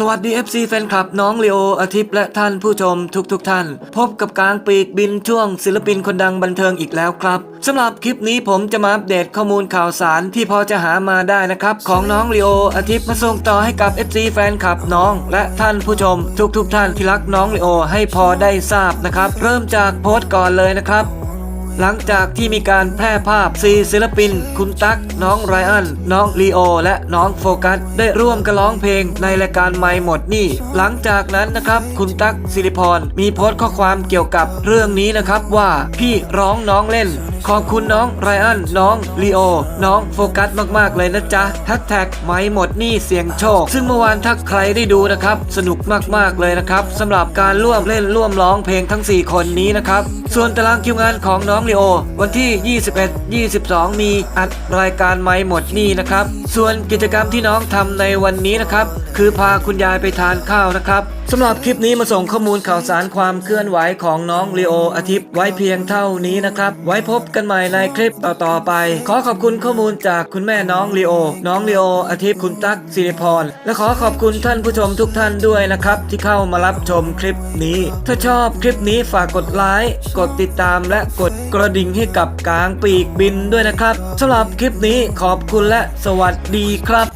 สวัสดี FC แฟนคลับน้องเลโออาทิตย์และท่านผู้ชมทุกๆทท่าน พบกับกลางปีกบินช่วงศิลปินคนดังบันเทิงอีกแล้วครับสำหรับคลิปนี้ผมจะมาอัปเดตข้อมูลข่าวสารที่พอจะหามาได้นะครับ ของน้องเลโออาทิตย์มาส่งต่อให้กับ FC แฟนคลับน้อง และท่านผู้ชมทุกๆทท่านที่รักน้องเลโอให้พอได้ทราบนะครับ เริ่มจากโพสต์ก่อนเลยนะครับ หลังจากที่มีการแพร่ภาพซีศิลปิน คุณตั๊กน้องไรอัน น้องลีโอ และน้องโฟกัส ได้ร่วมกันร้องเพลงในรายการไม่หมดนี่ หลังจากนั้นนะครับ คุณตั๊กสิริพรมีโพสต์ข้อความเกี่ยวกับเรื่องนี้นะครับว่าพี่ร้องน้องเล่น ขอบคุณน้องไรอัน น้องลีโอ น้องโฟกัสมากๆเลยนะจ๊ะแฮชแท็กไม่หมดนี่เสียงโชค ซึ่งเมื่อวานถ้าใครได้ดูนะครับ สนุกมากๆเลยนะครับสำหรับการร่วมเล่นร่วมร้องเพลงทั้ง 4 คนนี้นะครับส่วนตารางคิวงานของน้องลีโอ วันที่ 21 22 มีอัดรายการไม่หมดนี่นะครับ ส่วนกิจกรรมที่น้องทำในวันนี้นะครับ คือพาคุณยายไปทานข้าวนะครับสำหรับคลิปนี้มาส่งข้อมูลข่าวสารความเคลื่อนไหวของน้องลีโออาทิตย์ไว้เพียงเท่านี้นะครับ ไว้พบกันใหม่ในคลิปต่อๆไป ขอขอบคุณข้อมูลจากคุณแม่น้องลีโอ น้องลีโออาทิตย์คุณตั๊กสิริพร และขอขอบคุณท่านผู้ชมทุกท่านด้วยนะครับ ที่เข้ามารับชมคลิปนี้ ถ้าชอบคลิปนี้ฝากกดไลค์ กดติดตามและกดกระดิ่งให้กับกลางปีกบินด้วยนะครับสำหรับคลิปนี้ขอบคุณและสวัสดีครับ